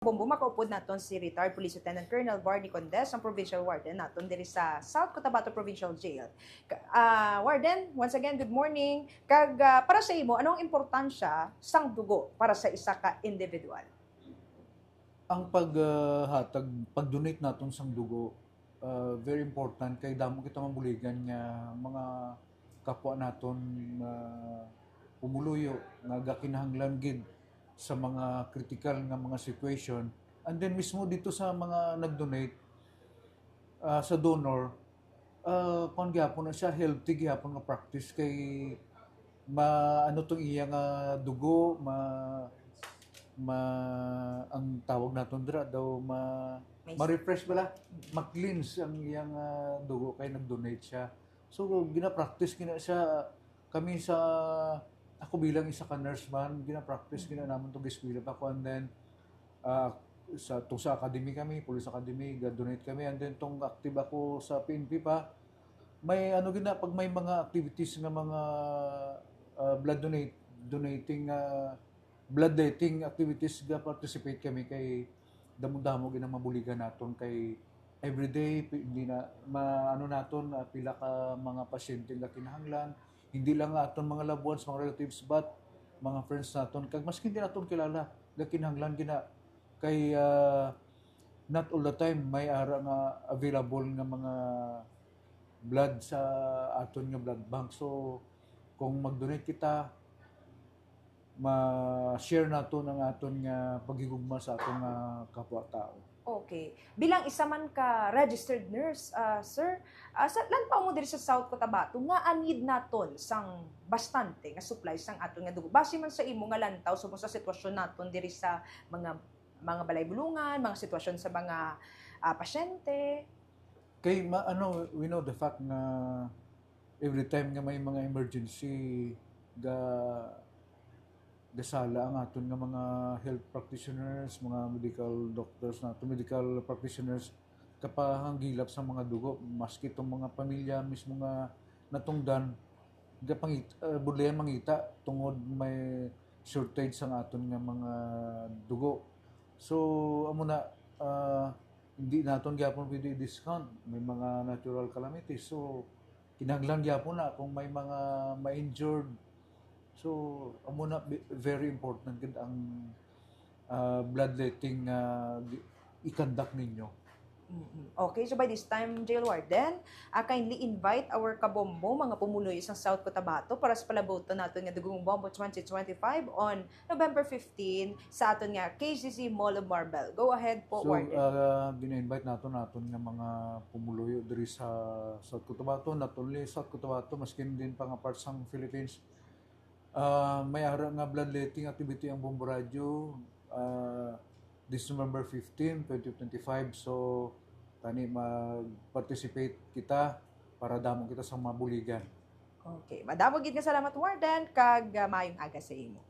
Bombo makaupod naton si retired Police Lieutenant Colonel Barney Condes, ang provincial warden naton diri sa South Cotabato Provincial Jail. Ah, warden, once again, good morning. Kag ah, para sa imo, anong importansya sang dugo para sa isa ka individual? ang paghatag pag-donate naton sang dugo uh, very important kay damo kita mabuligan nga mga kapwa naton uh, pumuluyo nga gakinahanglan gid sa mga critical nga mga situation. And then mismo dito sa mga nag-donate uh, sa donor uh, kon gyapon na siya healthy gyapon nga practice kay ma ano tong iya nga dugo ma ma ang tawag naton dira daw ma ma-refresh bala ma-cleanse ang iyang ah, dugo kay nag-donate siya. So gina-practice gina siya kami sa ako bilang isa ka nurse man gina-practice gina naman to giskwela pa ko. And then ah, sa tong sa academy kami police academy ga-donate kami. And then tong active ako sa PNP pa may ano gina pag may mga activities nga mga ah, blood donate donating ah, blood dating activities ga participate kami kay damo-damo gina mabuligan naton kay everyday hindi na maano naton ah, pila ka mga pasyente nga kinahanglan hindi lang aton mga loved ones mga relatives but mga friends naton kag maski hindi naton kilala nga kinahanglan gina kay ah, not all the time may ara nga available nga mga blood sa aton nga blood bank. So kung mag-donate kita ma-share nato ng aton nga paghigugma sa aton nga kapwa-tao. Okay. Bilang isa man ka registered nurse, ah, sir, uh, sa lan pa mo diri sa South Cotabato nga anid naton sang bastante nga supplies sang aton nga dugo. Base man sa imo nga lantaw subong sa sitwasyon naton diri sa mga mga balay bulungan, mga sitwasyon sa mga ah, pasyente. Kay ma, ano, we know the fact na every time nga may mga emergency ga gasala ang aton nga mga health practitioners, mga medical doctors nato, medical practitioners kapahanggilap sa mga dugo maski itong mga pamilya mismo nga natungdan gapangit uh, budlayan mangita tungod may shortage sa aton nga mga dugo. So amo na ah, hindi naton gyapon pwede discount may mga natural calamities. So kinahanglan gyapon na kung may mga ma-injured so amo na very important gid ang ah, bloodletting uh, ikandak ninyo Mhm. Okay, so by this time, Jail Warden, I kindly invite our kabombo, mga pumuloy sa South Cotabato para sa palaboto natin nga Dugong Bombo 2025 on November 15 sa aton nga KCC Mall of Marble. Go ahead po, so Warden. uh, gina-invite nato naton nga mga pumuluyo diri sa South Cotabato not only South Cotabato maskin din pa nga parts ng Philippines Ah, may ara nga bloodletting activity ang Bombo Radio ah, this November 15, 2025. So, tani mag-participate kita para damo kita sa mabuligan. Okay, madamo gid nga salamat Warden kag uh, mayong aga sa imo.